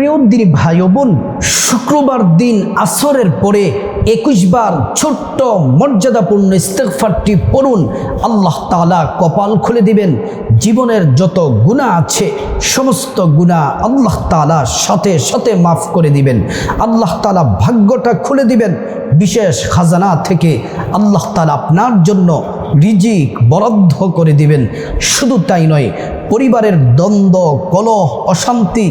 প্রিয় দিন ভাই বোন শুক্রবার দিন আসরের পরে একুশ বার ছোট্ট মর্যাদাপূর্ণ ইস্তেকফারটি পড়ুন। আল্লাহ তালা কপাল খুলে দিবেন। জীবনের যত গুণা আছে, সমস্ত গুণা আল্লাহ তালা সাথে সাথে মাফ করে দিবেন। আল্লাহ তালা ভাগ্যটা খুলে দিবেন। বিশেষ খাজানা থেকে আল্লাহ তালা আপনার জন্য রিজিক বরাদ্দ করে দিবেন। শুধু তাই নয়, পরিবারের দ্বন্দ্ব, কলহ, অশান্তি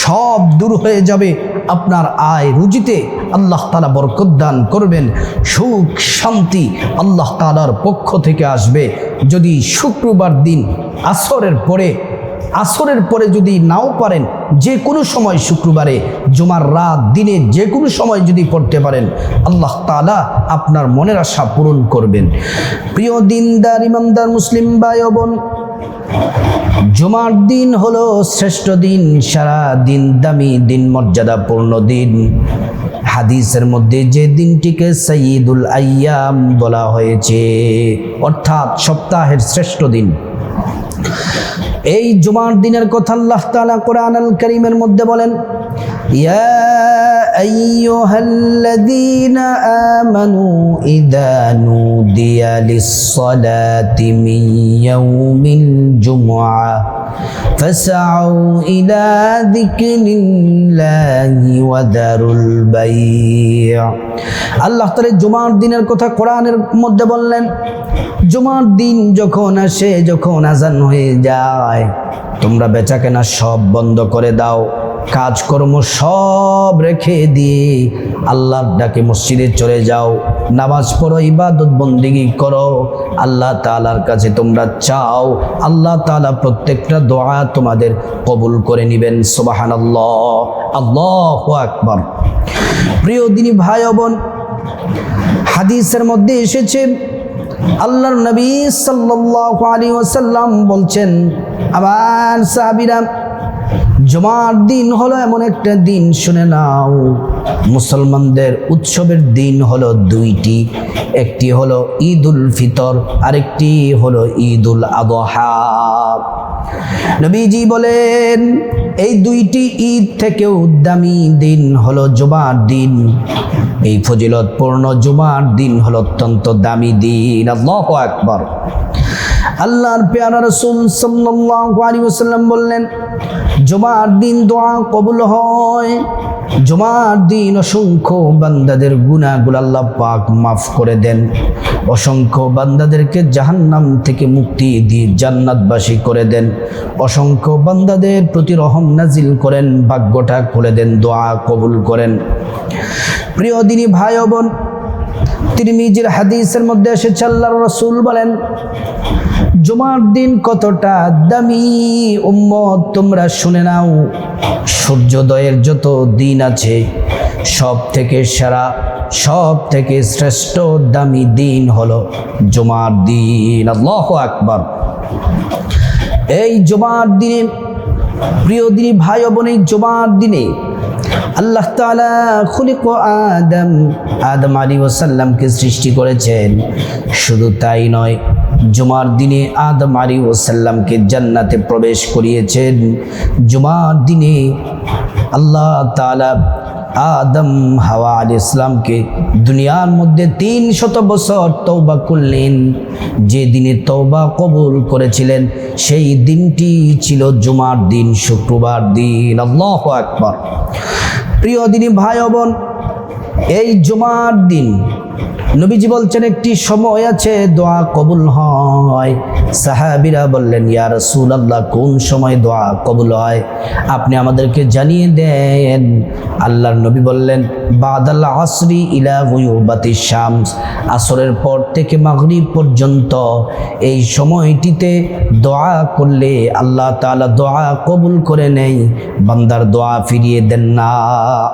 সব দূর হয়ে যাবে। আপনার আয় রুজিতে আল্লাহ তালা বরকত দান করবেন। সুখ, শান্তি আল্লাহ তালার পক্ষ থেকে আসবে। যদি শুক্রবার দিন আসরের পরে আসরের পরে যদি নাও পারেন যে কোনো সময় শুক্রবারে, জুমার রাত দিনে যে কোনো সময় যদি পড়তে পারেন, আল্লাহ তালা আপনার মনের আশা পূরণ করবেন। প্রিয় দিনদার, ইমানদার, মুসলিম ভাই ও বোন জুমার দিন হলো শ্রেষ্ঠ দিন, সারা দিন দামি দিন, মর্যাদাপূর্ণ দিন। হাদিসের মধ্যে যে দিনটিকে সঈদুল আয়াম বলা হয়েছে, অর্থাৎ সপ্তাহের শ্রেষ্ঠ দিন। এই জুমার দিনের কথা আল্লাহ তাআলা কোরআন আল করিমের মধ্যে বলেন ইয়া আইয়ুহাল্লাযীনা আমানু ইযা নুদিয়া লিস-সালাতি মিন ইয়াউমিল জুমআ فاسعوا إلى ذكر الله وذروا البيع আল্লাহ তাআলা জুমার দিনের কথা কোরআনের মধ্যে বললেন জুমার দিন যখন আসে যখন আজান হয়ে যায় তোমরা বেচা কেনা সব বন্ধ করে দাও। কাজকর্ম সব রেখে দিয়ে আল্লাহর ডাকে মসজিদে চলে যাও। নামাজ পড়ো, ইবাদত বন্দিগি করো। আল্লাহ তালার কাছে তোমরা চাও। আল্লাহ তালা প্রত্যেকটা দোয়া তোমাদের কবুল করে নিবেন। সোবাহান আল্লাহ আল্লাহ আকবর। প্রিয় দিনী ভাই বোন, হাদিসের মধ্যে এসেছে আল্লাহর নবী সাল্লাল্লাহু আলাইহি ওয়াসাল্লাম বলছেন আমার সাহাবীরা, জমার দিন হলো এমন একটা দিন, শুনে নাও। মুসলমানদের উৎসবের দিন হলো দুইটি। একটি হলো ঈদ উল ফিতর, আরেকটি হলো ঈদ উল নবীজি বলেন, এই দুইটি ঈদ থেকেও দামি দিন হলো জুমার দিন। এই ফজিলতপূর্ণ জুমার দিন হলো অত্যন্ত দামি দিন। আল্লাহ একবার আল্লাহর পেয়ারা রসুল সাল্লাল্লাহু আলাইহি ওয়াসাল্লাম বললেন, জুমার দিন দোয়া কবুল হয়। জুমার দিন অসংখ্য বান্দাদের গুনা আল্লাহ পাক মাফ করে দেন। অসংখ্য বান্দাদেরকে জাহান্নাম থেকে মুক্তি দিয়ে জান্নাতবাসী করে দেন। অসংখ্য বান্দাদের প্রতি রহম নাজিল করেন, ভাগ্যটা খুলে দেন, দোয়া কবুল করেন। প্রিয় দিনী ভাই বোন তিরমিজির হাদিসের মধ্যে এসেছে, আল্লাহর রসুল বলেন, জুমার দিন কতটা দামি উম্মত তোমরা শুনে নাও। সূর্যোদয়ের যত দিন আছে সব থেকে সেরা সব থেকে শ্রেষ্ঠ দামি দিন হলো জুমার দিন। আল্লাহ আকবর। এই জুমার দিনে, প্রিয় দিনী ভাই বোন এই জুমার দিনে আল্লাহ তালা খুলিক আদম আদম আলী ওসাল্লামকে সৃষ্টি করেছেন। শুধু তাই নয়, জুমার দিনে আদম আলী ওসাল্লামকে জান্নাতে প্রবেশ করিয়েছেন। জুমার দিনে আল্লাহ তালা আদম, হাওয়া আলী ইসলামকে দুনিয়ার মধ্যে তিন শত বছর তৌবা করলেন। যে দিনে তৌবা কবুল করেছিলেন, সেই দিনটি ছিল জুমার দিন, শুক্রবার দিন। আল্লাহ আকবর। প্রিয় দিনী ভাই বোন এই জুমার দিন নবীজি বলছেন, একটি সময় আছে দোয়া কবুল হয়। সাহাবিরা বললেন, ইয়া রসুল আল্লাহ কোন সময় দোয়া কবুল হয়? আপনি আমাদেরকে জানিয়ে দেন। আল্লাহর নবী বললেন, বাদাল আসরি ইলা গুয়ুবাতি শামস। আসরের পর থেকে মাগরিব পর্যন্ত এই সময়টিতে দোয়া করলে আল্লাহ তাআলা দোয়া কবুল করে নেই বান্দার দোয়া ফিরিয়ে দেন না।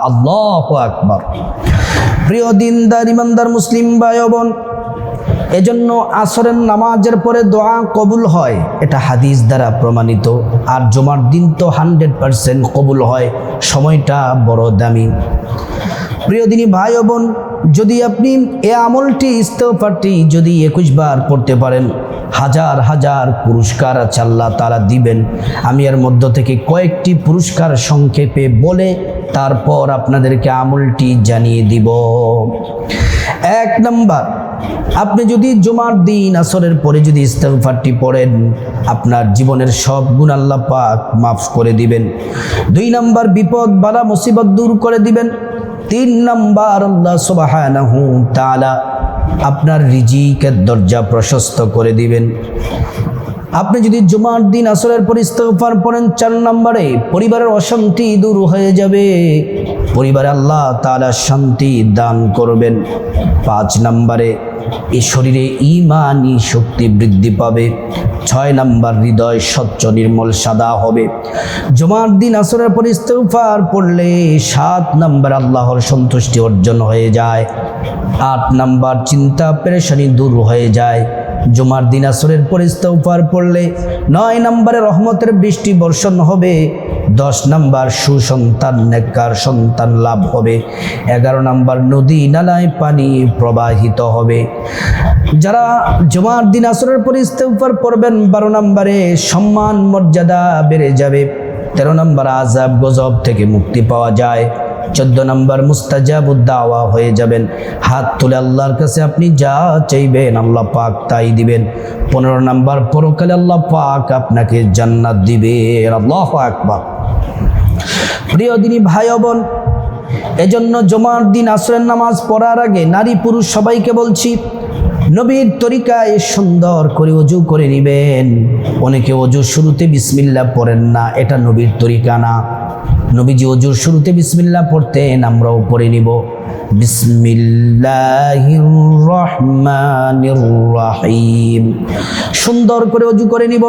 আল্লাহ আকবার। প্রিয় দিনদার, ইমানদার মুসলিম ভাই বোন এজন্য আসরের নামাজের পরে দোয়া কবুল হয়। এটা হাদিস দ্বারা প্রমাণিত। আর জমার দিন তো হান্ড্রেড পারসেন্ট কবুল হয়। সময়টা বড় দামি। প্রিয় দিনী ভাই বোন যদি আপনি এ আমলটি ইস্তফারটি যদি একুশ বার করতে পারেন হাজার হাজার পুরস্কার আছে আল্লাহ তারা দিবেন। আমি এর মধ্য থেকে কয়েকটি পুরস্কার সংক্ষেপে বলে তারপর আপনাদেরকে আমলটি জানিয়ে দিব। এক নম্বর, আপনি যদি জুমার দিন, আসরের পরে যদি ইস্তেগফারটি পড়েন, আপনার জীবনের সব গুণ আল্লাহ পাক মাফ করে দিবেন। দুই নম্বর, বিপদ বালা মুসিবত দূর করে দিবেন। তিন নাম্বার, আল্লাহ সুবহানাহু তাআলা আপনার রিজিকের দরজা প্রশস্ত করে দিবেন। আপনি যদি জুমার দিন আসরের পর ইস্তফার পড়েন, চার নম্বরে পরিবারের অশান্তি দূর হয়ে যাবে। পরিবারে আল্লাহ তারা শান্তি দান করবেন। পাঁচ নম্বরে এই শরীরে ইমানি শক্তি বৃদ্ধি পাবে। ছয় নাম্বার হৃদয় স্বচ্ছ, নির্মল, সাদা হবে। জুমার দিন আসরের পর ইস্তেগফার পড়লে সাত নাম্বার আল্লাহর সন্তুষ্টি অর্জন হয়ে যায়। আট নাম্বার চিন্তা পেরেশানি দূর হয়ে যায়। জুমার দিন আসরের পর ইস্তেগফার পড়লে নয় নম্বরে রহমতের বৃষ্টি বর্ষণ হবে। দশ নাম্বার সুসন্তান, নেককার সন্তান লাভ হবে। এগারো নাম্বার, নদী নালায় পানি প্রবাহিত হবে। যারা জমার দিন আসরের পর ইস্তেগফার পড়বেন, বারো নম্বরে সম্মান, মর্যাদা বেড়ে যাবে। তেরো নম্বর আজাব গজব থেকে মুক্তি পাওয়া যায়। চোদ্দ নম্বর মুস্তাজাবুদ্দাওয়া হয়ে যাবেন। হাত তুলে আল্লাহর কাছে আপনি যা চাইবেন, আল্লাহ পাক তাই দিবেন। পনেরো নম্বর, পরকালে আল্লাহ পাক আপনাকে জান্নাত দিবে আল্লাহ আকবার। প্রিয় দিনী ভাই বোন, এজন্য জমার দিন আসরের নামাজ পড়ার আগে নারী পুরুষ সবাইকে বলছি, নবীর তরিকায় সুন্দর করে অজু করে নেবেন। অনেকে অজুর শুরুতে বিসমিল্লা পড়েন না, এটা নবীর তরিকা না। নবীজি অজুর শুরুতে বিসমিল্লা পড়তেন, আমরাও পড়ে নিব। রহিম। সুন্দর করে অজু করে নিব।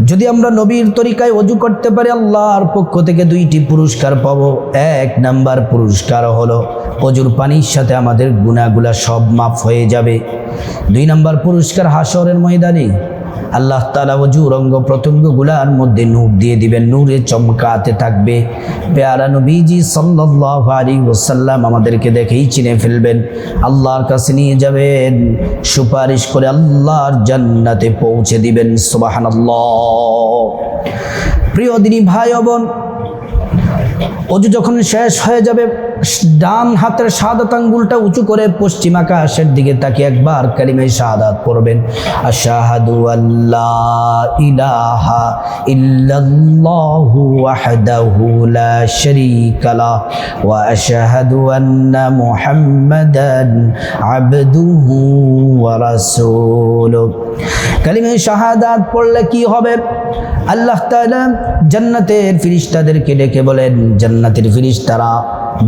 যদি আমরা নবীর তরিকায় অজু করতে পারি, আল্লাহর পক্ষ থেকে দুইটি পুরস্কার পাব। এক নাম্বার পুরস্কার হলো অজুর পানির সাথে আমাদের গুণাগুলা সব মাফ হয়ে যাবে। দুই নাম্বার পুরস্কার হাসরের ময়দানে আল্লাহ তালা অজু রঙ্গ প্রত্যঙ্গগুলার মধ্যে নূর দিয়ে দিবেন। নূরে চমকাতে থাকবে। পেয়ারা নবীজি সাল্লাহ আলী ওসাল্লাম আমাদেরকে দেখেই চিনে ফেলবেন। আল্লাহর কাছে নিয়ে যাবেন। সুপারিশ করে আল্লাহর জান্নাতে পৌঁছে দিবেন। সুবাহান প্রিয় দিনী ভাই ও বোন, অজু যখন শেষ হয়ে যাবে ডান হাতের শাহাদাত আঙ্গুলটা উঁচু করে পশ্চিম আকাশের দিকে তাকে একবার কালিমে শাহাদাত পড়বেন। আশাহাদু আল্লাহ ইলাহা ইল্লাল্লাহু ওয়াহদাহু লা শারীকা লা ওয়া আশহাদু আন্না মুহাম্মাদান আবদুহু ওয়া কালিমে শাহাদাত পড়লে কি হবে? আল্লাহ তাআলা জান্নাতের ফিরিস্তাদেরকে ডেকে বলেন, জান্নাতের ফিরিস্তারা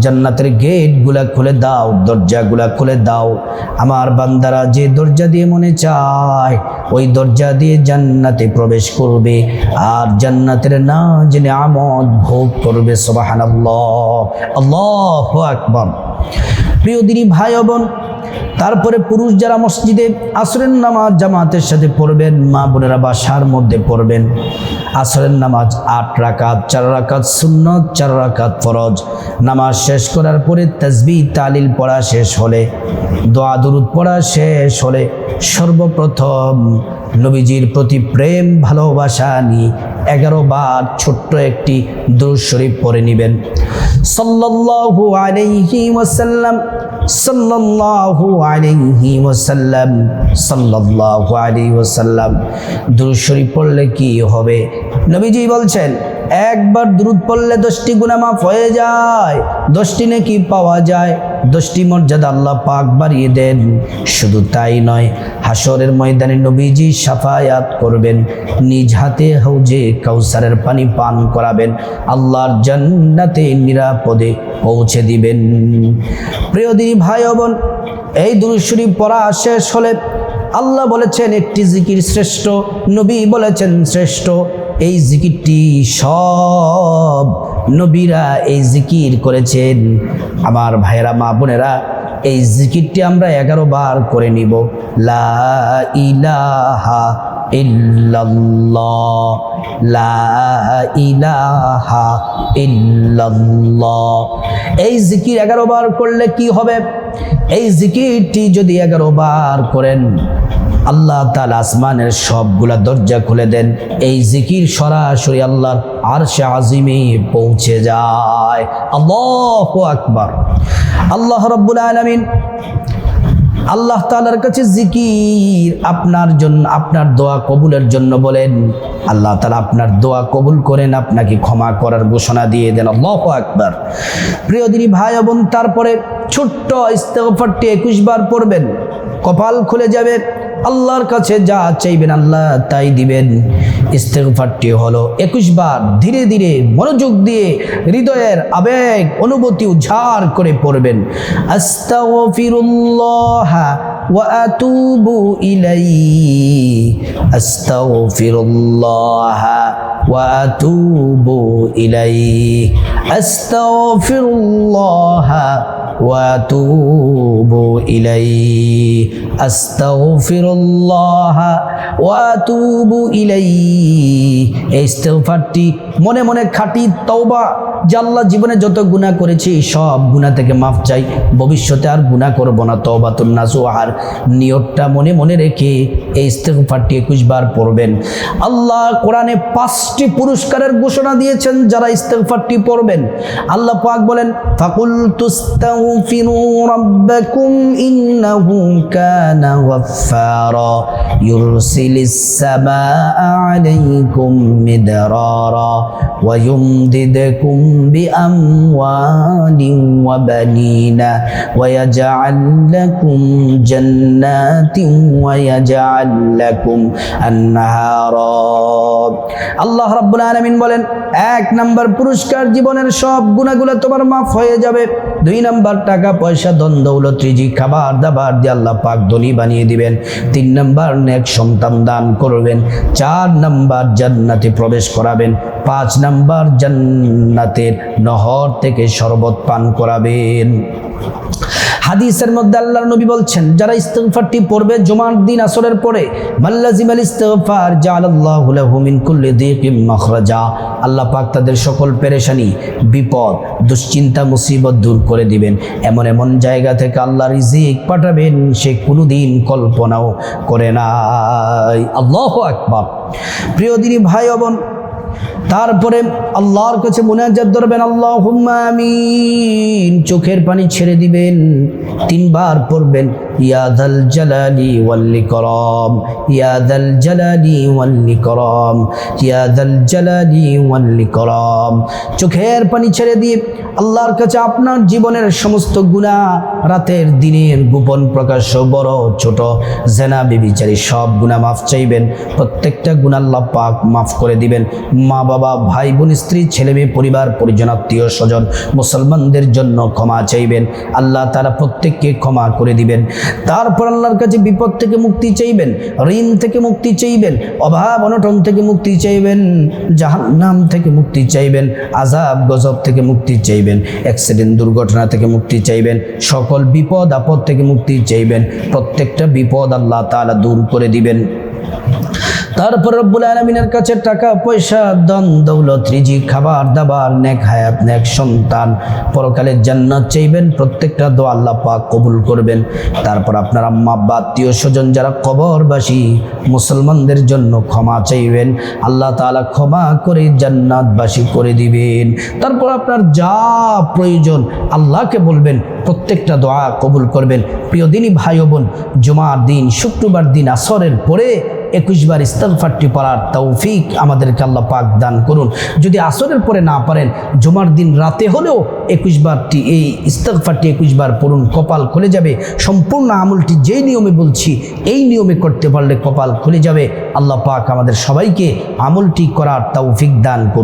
জান্নাতের গেটগুলা খুলে দাও, দরজাগুলা খুলে দাও। আমার বান্দারা যে দরজা দিয়ে মনে চায়, ওই দরজা দিয়ে জান্নাতে প্রবেশ করবে। আর জান্নাতের না জেনে আমদ ভোগ করবে সবাহান আল্লাহ আল্লাহ আকবর। প্রিয় দিনী ভাই বোন তারপরে পুরুষ যারা মসজিদে আসরের নামাজ জামাতের সাথে পড়বেন, মা বোনেরা বাসার মধ্যে পড়বেন। আসরের নামাজ আট রাকাত, চার রাকাত সুন্নত, চার রাকাত ফরজ। নামাজ শেষ করার পরে তসবি তালিল পড়া শেষ হলে, দোয়া, দুরুদ পড়া শেষ হলে সর্বপ্রথম নবীজির প্রতি প্রেম, ভালোবাসা নিয়ে এগারো বার ছোট্ট একটি দুরুদ শরীফ পড়ে নেবেন। সাল্লাল্লাহু আলাইহি ওয়াসাল্লাম সাল্লাল্লাহু আলাইহি ওয়াসাল্লাম, সাল্লাল্লাহু আলাইহি ওয়াসাল্লাম, দুরূদ শরীফ পড়লে কি হবে? নবীজি বলছেন, একবার দুরূদ পড়লে দশটি গুনাহ মাফ হয়ে যায়, দশটি নেকি পাওয়া যায়, দশটি মর্যাদা আল্লাহ পাক বাড়িয়ে দেন। শুধু তাই নয় হাসরের ময়দানে নবীজি সাফায়াত করবেন, নিজ হাতে হৌজে কাউসারের পানি পান করাবেন, আল্লাহর জান্নাতে নিরাপদে পৌঁছে দিবেন। প্রিয় দিনী ভাই বোন, এই দুরুশরী পড়া শেষ হলে আল্লাহ বলেছেন, একটি জিকির শ্রেষ্ঠ, নবী বলেছেন শ্রেষ্ঠ, এই জিকিরটি সব নবীরা এই জিকির করেছেন। আমার ভাইয়েরা, মা বোনেরা এই জিকিরটি আমরা এগারো বার করে নিব। লা ইলাহা লা ইলাহা এই জিকির এগারো বার করলে কি হবে? এই জিকিরটি যদি এগারো বার করেন, আল্লাহ তালা আসমানের সবগুলা দরজা খুলে দেন। এই জিকির সরাসরি আল্লাহর আরশে আজিমে পৌঁছে যায়। আল্লাহ আকবার। আল্লাহ রব্বুল আলমিন আল্লাহ তালার কাছে জিকির আপনার জন্য, আপনার দোয়া কবুলের জন্য বলেন। আল্লাহ তালা আপনার দোয়া কবুল করেন, আপনাকে ক্ষমা করার ঘোষণা দিয়ে দেন। আল্লাহ আকবার। প্রিয় দিনী ভাই বোন, তারপরে ছোট্ট ইস্তেফারটি একুশ বার পড়বেন। কপাল খুলে যাবে। আল্লাহর কাছে যা চাইবেন আল্লাহ তাই দিবেন। ইস্তেগফারটি হলো একুশ বার ধীরে ধীরে মনোযোগ দিয়ে হৃদয়ের আবেগ, অনুভূতি উজাড় করে পড়বেন। আস্তাগফিরুল্লাহ واتوب اليه استغفر الله واتوب اليه এই ইস্তেগফারটি মনে মনে খাঁটি তওবা যে আল্লাহ জীবনে যত গুনাহ করেছি সব গুনাহ থেকে মাফ চাই ভবিষ্যতে আর গুনাহ করব না তওবাতুন নাসুহার নিয়তটা মনে মনে রেখে এই ইস্তেগফারটি একুশ বার পড়বেন আল্লাহ কোরআনে পাঁচটি পুরস্কারের ঘোষণা দিয়েছেন যারা ইস্তেগফারটি পড়বেন আল্লাহ পাক বলেন ফাকুল তুস্তাগফিরু গাফফারা ইউরসিলিস সামাআ আলাইকুম মিদরারা ওয়া ইউমদিদকুম বিআমওয়ালিন ওয়া বানিনা ওয়া ইয়াজআল লাকুম জান্নাতিন ওয়া ইয়াজআল লাকুম আনহারা আল্লাহ রাব্বুল আলামিন বলেন, এক নাম্বার পুরস্কার জীবনের সব গুণাগুলো তোমার মাফ হয়ে যাবে। দুই নাম্বার টাকা, পয়সা, ধন, দৌলত রিজি খাবার, দাবার দিয়ে আল্লাহ পাক দলি বানিয়ে দিবেন। তিন নম্বর, নেক সন্তান দান করবেন। চার নম্বর, জান্নাতে প্রবেশ করাবেন। পাঁচ নম্বর, জান্নাতের নহর থেকে শরবত পান করাবেন। হাদিসের মধ্যে আল্লাহর নবী বলছেন, যারা ইস্তেগফারটি পড়বে জুমার দিন আসরের পরে মাল্লাজিম আল ইস্তেগফার জাআলাল্লাহু লাহু মিন কুল্লি দিকিম মাখরাজা, আল্লাহ পাক তাদের সকল পেরেশানি, বিপদ, দুশ্চিন্তা, মুসিবত দূর করে দিবেন। এমন এমন জায়গা থেকে আল্লাহ রিজিক পাঠাবেন, সে কোনোদিন কল্পনাও করে নাই। আল্লাহু আকবার। প্রিয় দিনী ভাই বোন তারপরে আল্লাহর কাছে মনে মুনাজাত ধরবেন আল্লাহ আমিন। চোখের পানি ছেড়ে দিবেন, তিনবার পড়বেন ইয়াদাল জালালি ওয়াল্লি করম ইয়াদাল জালালি ওয়াল্লি করম ইয়াদাল জালালি ওয়াল্লি করম চোখের পানি ছেড়ে দিয়ে আল্লাহর কাছে আপনার জীবনের সমস্ত গুণা রাতের দিনের গোপন প্রকাশ্য বড়, ছোট, জেনা, বিবিচারী, সব গুণা মাফ চাইবেন, প্রত্যেকটা গুণা আল্লাহ পাক মাফ করে দিবেন। মা বাবা ভাই বোন স্ত্রী ছেলে মেয়ে পরিবার, পরিজন, আত্মীয় স্বজন মুসলমানদের জন্য ক্ষমা চাইবেন। আল্লাহ তারা প্রত্যেককে ক্ষমা করে দিবেন। তারপর আল্লাহর কাছে বিপদ থেকে মুক্তি চাইবেন, ঋণ থেকে মুক্তি চাইবেন, অভাব, অনটন থেকে মুক্তি চাইবেন, জাহান্নাম থেকে মুক্তি চাইবেন আজাব গজব থেকে মুক্তি চাইবেন, অ্যাক্সিডেন্ট, দুর্ঘটনা থেকে মুক্তি চাইবেন, সকল বিপদ, আপদ থেকে মুক্তি চাইবেন। প্রত্যেকটা বিপদ আল্লাহ তাআলা দূর করে দিবেন। তারপর রব্বুল আলমিনের কাছে টাকা, পয়সা দন দৌলত রিজি খাবার, দাবার, নেক হায়াত, নেক সন্তান পরকালের জান্নাত চাইবেন, প্রত্যেকটা দোয়া আল্লাহ পাক কবুল করবেন। তারপর আপনার আম্মা, আব্বা, আত্মীয় স্বজন যারা কবরবাসী, মুসলমানদের জন্য ক্ষমা চাইবেন, আল্লাহ তাআলা ক্ষমা করে জান্নাতবাসী করে দিবেন। তারপর আপনার যা প্রয়োজন আল্লাহকে বলবেন, প্রত্যেকটা দোয়া কবুল করবেন। প্রিয় দিনই ভাই বোন, জুমার দিন, শুক্রবার দিন, আসরের পরে একুশবার ইস্তাগফারটি পড়ার তৌফিক আমাদেরকে আল্লাহ পাক দান করুন। যদি আসরের পরে না পারেন, জুমার দিন রাতে হলেও একুশবারটি এই ইস্তাগফারটি একুশবার পড়ুন, কপাল খুলে যাবে। সম্পূর্ণ আমলটি যেই নিয়মে বলছি, এই নিয়মে করতে পারলে কপাল খুলে যাবে। আল্লাহ পাক আমাদের সবাইকে আমলটি করার তৌফিক দান করুন।